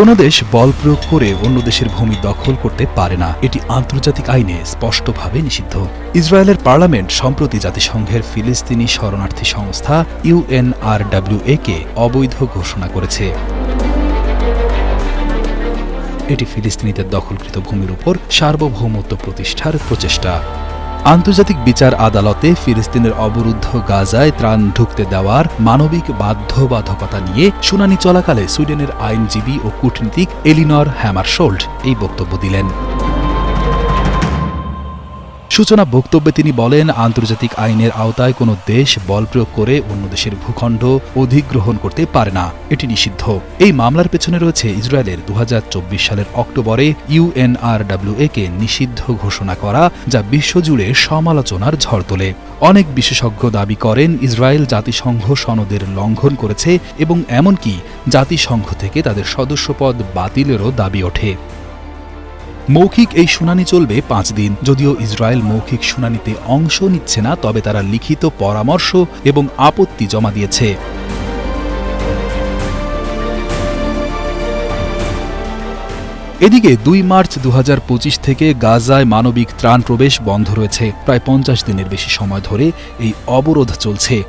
কোনো দেশ বল প্রয়োগ করে অন্য দেশের ভূমি দখল করতে পারে না। এটি আন্তর্জাতিক আইনে স্পষ্টভাবে নিষিদ্ধ। ইসরায়েলের পার্লামেন্ট, সম্প্রতি জাতিসংঘের ফিলিস্তিনি শরণার্থী সংস্থা ইউএনআরডব্লিউএ কে অবৈধ ঘোষণা করেছে। এটি ফিলিস্তিনিদের দখলকৃত ভূমির উপর সার্বভৌমত্ব প্রতিষ্ঠার প্রচেষ্টা। আন্তর্জাতিক বিচার আদালতে ফিলিস্তিনের অবরুদ্ধ গাজায় ত্রাণ ঢুকতে দেওয়ার মানবিক বাধ্যবাধকতা নিয়ে শুনানি চলাকালে সুইডেনের আইনজীবী ও কূটনীতিক এলিনর হ্যামারশোল্ড এই বক্তব্য দিলেন। সূচনা বক্তব্যে তিনি বলেন, আন্তর্জাতিক আইনের আওতায় কোনো দেশ বল প্রয়োগ করে অন্য দেশের ভূখণ্ড অধিগ্রহণ করতে পারে না। এটি নিষিদ্ধ। এই মামলার পেছনে রয়েছে ইসরায়েলের দু হাজার চব্বিশ সালের অক্টোবরে ইউএনআরডব্লিউএ কে নিষিদ্ধ ঘোষণা করা, যা বিশ্বজুড়ে সমালোচনার ঝড় তোলে। অনেক বিশেষজ্ঞ দাবি করেন, ইসরায়েল জাতিসংঘ সনদের লঙ্ঘন করেছে এবং এমনকি জাতিসংঘ থেকে তাদের সদস্যপদ বাতিলেরও দাবি ওঠে। মৌখিক এই শুনানি চলবে পাঁচ দিন। যদিও ইসরায়েল মৌখিক শুনানিতে অংশ নিচ্ছে না, তবে তারা লিখিত পরামর্শ এবং আপত্তি জমা দিয়েছে। এদিকে দুই মার্চ দু হাজার পঁচিশ থেকে গাজায় মানবিক ত্রাণ প্রবেশ বন্ধ রয়েছে। প্রায় পঞ্চাশ দিনের বেশি সময় ধরে এই অবরোধ চলছে।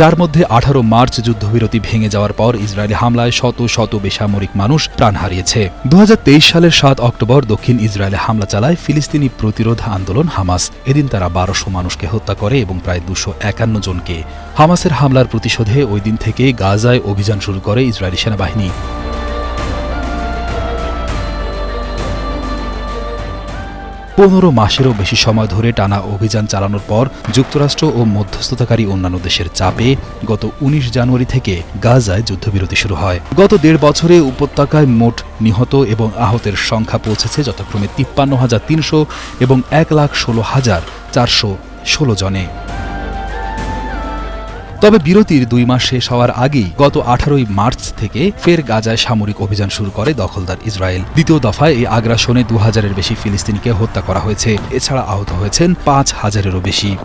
যার মধ্যে আঠারো মার্চ যুদ্ধবিরতি ভেঙে যাওয়ার পর ইসরায়েলি হামলায় শত শত বেসামরিক মানুষ প্রাণ হারিয়েছে। দু হাজার তেইশ সালের সাত অক্টোবর দক্ষিণ ইসরায়েলে হামলা চালায় ফিলিস্তিনি প্রতিরোধ আন্দোলন হামাস। এদিন তারা বারোশো মানুষকে হত্যা করে এবং প্রায় দুশো একান্ন জনকে হামাসের হামলার প্রতিশোধে ওই দিন থেকে গাজায় অভিযান শুরু করে ইসরায়েলি সেনাবাহিনী। পনেরো মাসেরও বেশি সময় ধরে টানা অভিযান চালানোর পর যুক্তরাষ্ট্র ও মধ্যস্থতাকারী অন্যান্য দেশের চাপে গত ১৯ জানুয়ারি থেকে গাজায় যুদ্ধবিরতি শুরু হয়। গত দেড় বছরে উপত্যকায় মোট নিহত এবং আহতের সংখ্যা পৌঁছেছে যথাক্রমে তিপ্পান্ন হাজার তিনশো এবং এক লাখ ষোলো হাজার চারশো ষোলো জনে। তবে বিরতির দুই মাস শেষ হওয়ার আগেই গত আঠারোই মার্চ থেকে ফের গাজায় সামরিক অভিযান শুরু করে দখলদার ইসরায়েল। দ্বিতীয় দফায় এই আগ্রাসনে দু হাজারের বেশি ফিলিস্তিনিকে হত্যা করা হয়েছে। এছাড়া আহত হয়েছেন পাঁচ হাজারেরও বেশি।